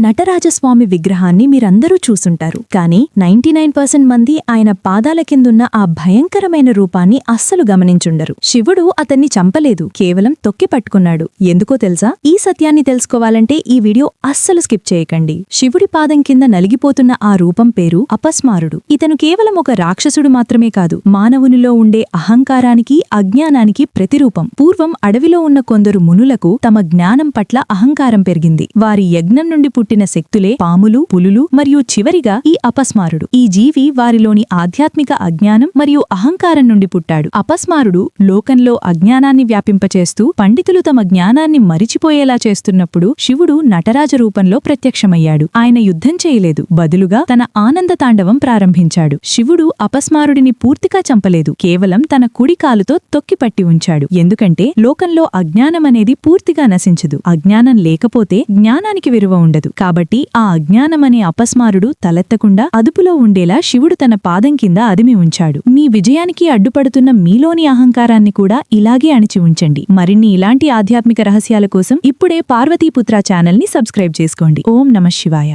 నటరాజస్వామి విగ్రహాన్ని మీరందరూ చూసుంటారు. కానీ నైన్టీ నైన్ పర్సెంట్ మంది ఆయన పాదాల కిందున్న ఆ భయంకరమైన రూపాన్ని అస్సలు గమనించుండరు. శివుడు అతన్ని చంపలేదు. కేవలం తొక్కి పట్టుకున్నాడు. ఎందుకో తెలుసా? ఈ సత్యాన్ని తెలుసుకోవాలంటే ఈ వీడియో అస్సలు స్కిప్ చేయకండి. శివుడి పాదం కింద నలిగిపోతున్న ఆ రూపం పేరు అపస్మారుడు. ఇతను కేవలం ఒక రాక్షసుడు మాత్రమే కాదు. మానవునిలో ఉండే అహంకారానికి అజ్ఞానానికి ప్రతిరూపం. పూర్వం అడవిలో ఉన్న కొందరు మునులకు తమ జ్ఞానం పట్ల అహంకారం పెరిగింది. వారి యజ్ఞం నుండి పుట్టిన పుట్టిన శక్తులే పాములు పులులు మరియు చివరిగా ఈ అపస్మారుడు. ఈ జీవి వారిలోని ఆధ్యాత్మిక అజ్ఞానం మరియు అహంకారం నుండి పుట్టాడు. అపస్మారుడు లోకంలో అజ్ఞానాన్ని వ్యాపింపచేస్తూ పండితులు తమ జ్ఞానాన్ని మరిచిపోయేలా చేస్తున్నప్పుడు శివుడు నటరాజ రూపంలో ప్రత్యక్షమయ్యాడు. ఆయన యుద్ధం చేయలేదు. బదులుగా తన ఆనంద తాండవం ప్రారంభించాడు. శివుడు అపస్మారుడిని పూర్తిగా చంపలేదు. కేవలం తన కుడి కాలుతో తొక్కిపట్టి ఉంచాడు. ఎందుకంటే లోకంలో అజ్ఞానం అనేది పూర్తిగా నశించదు. అజ్ఞానం లేకపోతే జ్ఞానానికి విలువ ఉండదు. కాబట్టి ఆ అజ్ఞానమనే అపస్మారుడు తలెత్తకుండా అదుపులో ఉండేలా శివుడు తన పాదం కింద అదిమి ఉంచాడు. మీ విజయానికి అడ్డుపడుతున్న మీలోని అహంకారాన్ని కూడా ఇలాగే అణిచి ఉంచండి. మరిన్ని ఇలాంటి ఆధ్యాత్మిక రహస్యాల కోసం ఇప్పుడే పార్వతీపుత్ర ఛానల్ని సబ్స్క్రైబ్ చేసుకోండి. ఓం నమ శివాయ.